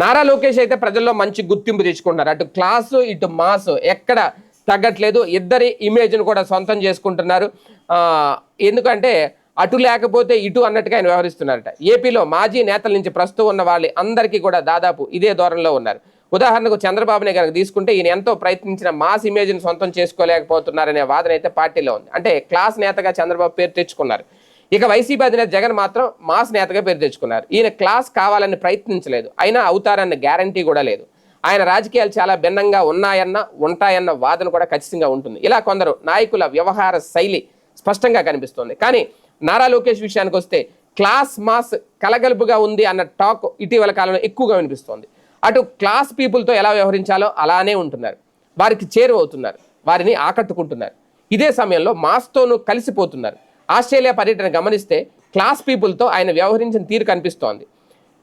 నారా లోకేష్ అయితే ప్రజల్లో మంచి గుర్తింపు తెచ్చుకుంటున్నారు. అటు క్లాసు ఇటు మాస్ ఎక్కడ తగ్గట్లేదు. ఇద్దరి ఇమేజ్ను కూడా సొంతం చేసుకుంటున్నారు. ఎందుకంటే అటు లేకపోతే ఇటు అన్నట్టుగా ఆయన వ్యవహరిస్తున్నారట. ఏపీలో మాజీ నేతల నుంచి ప్రస్తుతం ఉన్న వాళ్ళు అందరికీ కూడా దాదాపు ఇదే ధోరణిలో ఉన్నారు. ఉదాహరణకు చంద్రబాబునే కనుక తీసుకుంటే ఈయన ఎంతో ప్రయత్నించిన మాస్ ఇమేజ్ను సొంతం చేసుకోలేకపోతున్నారనే వాదన అయితే పార్టీలో ఉంది. అంటే క్లాస్ నేతగా చంద్రబాబు పేరు తెచ్చుకున్నారు. ఇక వైసీపీ అధినేత జగన్ మాత్రం మాస్ నేతగా పేరు తెచ్చుకున్నారు. ఈయన క్లాస్ కావాలని ప్రయత్నించలేదు. అయినా అవుతారన్న గ్యారంటీ కూడా లేదు. ఆయన రాజకీయాలు చాలా భిన్నంగా ఉన్నాయన్న ఉంటాయన్న వాదన కూడా ఖచ్చితంగా ఉంటుంది. ఇలా కొందరు నాయకుల వ్యవహార శైలి స్పష్టంగా కనిపిస్తుంది. కానీ నారా లోకేష్ విషయానికి వస్తే క్లాస్ మాస్ కలగలుపుగా ఉంది అన్న టాక్ ఇటీవల కాలంలో ఎక్కువగా వినిపిస్తోంది. అటు క్లాస్ పీపుల్తో ఎలా వ్యవహరించాలో అలానే ఉంటున్నారు. వారికి చేరువవుతున్నారు. వారిని ఆకట్టుకుంటున్నారు. ఇదే సమయంలో మాస్తోనూ కలిసిపోతున్నారు. ఆస్ట్రేలియా పర్యటన గమనిస్తే క్లాస్ పీపుల్తో ఆయన వ్యవహరించిన తీరు కనిపిస్తోంది.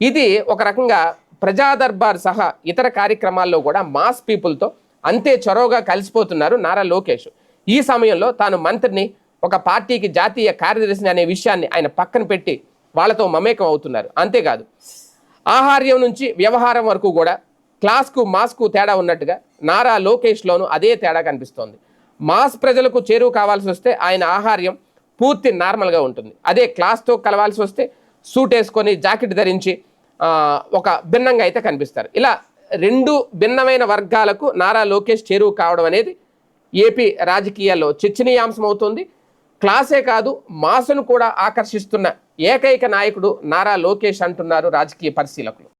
ఇది ఒక రకంగా ప్రజా దర్బార్ సహా ఇతర కార్యక్రమాల్లో కూడా మాస్ పీపుల్తో అంతే చొరవగా కలిసిపోతున్నారు నారా లోకేష్. ఈ సమయంలో తాను మంత్రిని ఒక పార్టీకి జాతీయ కార్యదర్శిని అనే విషయాన్ని ఆయన పక్కన పెట్టి వాళ్ళతో మమేకం అవుతున్నారు. అంతేకాదు ఆహార్యం నుంచి వ్యవహారం వరకు కూడా క్లాస్కు మాస్కు తేడా ఉన్నట్టుగా నారా లోకేష్లోనూ అదే తేడా కనిపిస్తోంది. మాస్ ప్రజలకు చేరువు కావాల్సి వస్తే ఆయన ఆహార్యం పూర్తి నార్మల్గా ఉంటుంది. అదే క్లాస్తో కలవాల్సి వస్తే సూట్ వేసుకొని జాకెట్ ధరించి ఒక భిన్నంగా అయితే కనిపిస్తారు. ఇలా రెండు భిన్నమైన వర్గాలకు నారా లోకేష్ చేరువు కావడం అనేది ఏపీ రాజకీయాల్లో చర్చనీయాంశం అవుతుంది క్లాసే కాదు మాసును కూడా ఆకర్షిస్తున్న ఏకైక నాయకుడు నారా లోకేష్ అంటున్నారు రాజకీయ పరిశీలకులు.